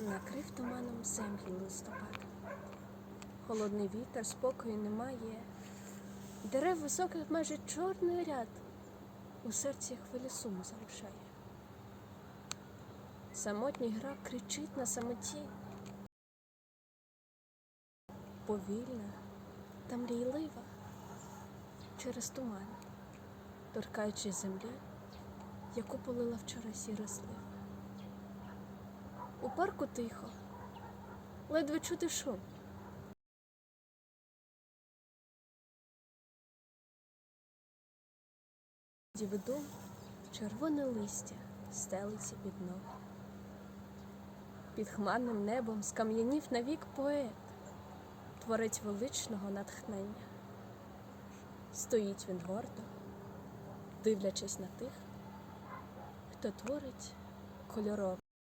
накрив туманом землі листопад. Холодний вітер, спокою немає. Дерев високих майже чорний ряд у серці хвилі суму залишає. Самотній грак кричить на самоті. Повільна та мрійлива через туман, торкаючись землі, яку полила вчора сіра слива. У парку тихо, ледве чути шум. Дівидом червоне листя стелиться під ноги. Під хмарним небом скам'янів навік поет, творець величного натхнення. Стоїть він гордо, дивлячись на тих, хто творить кольорове.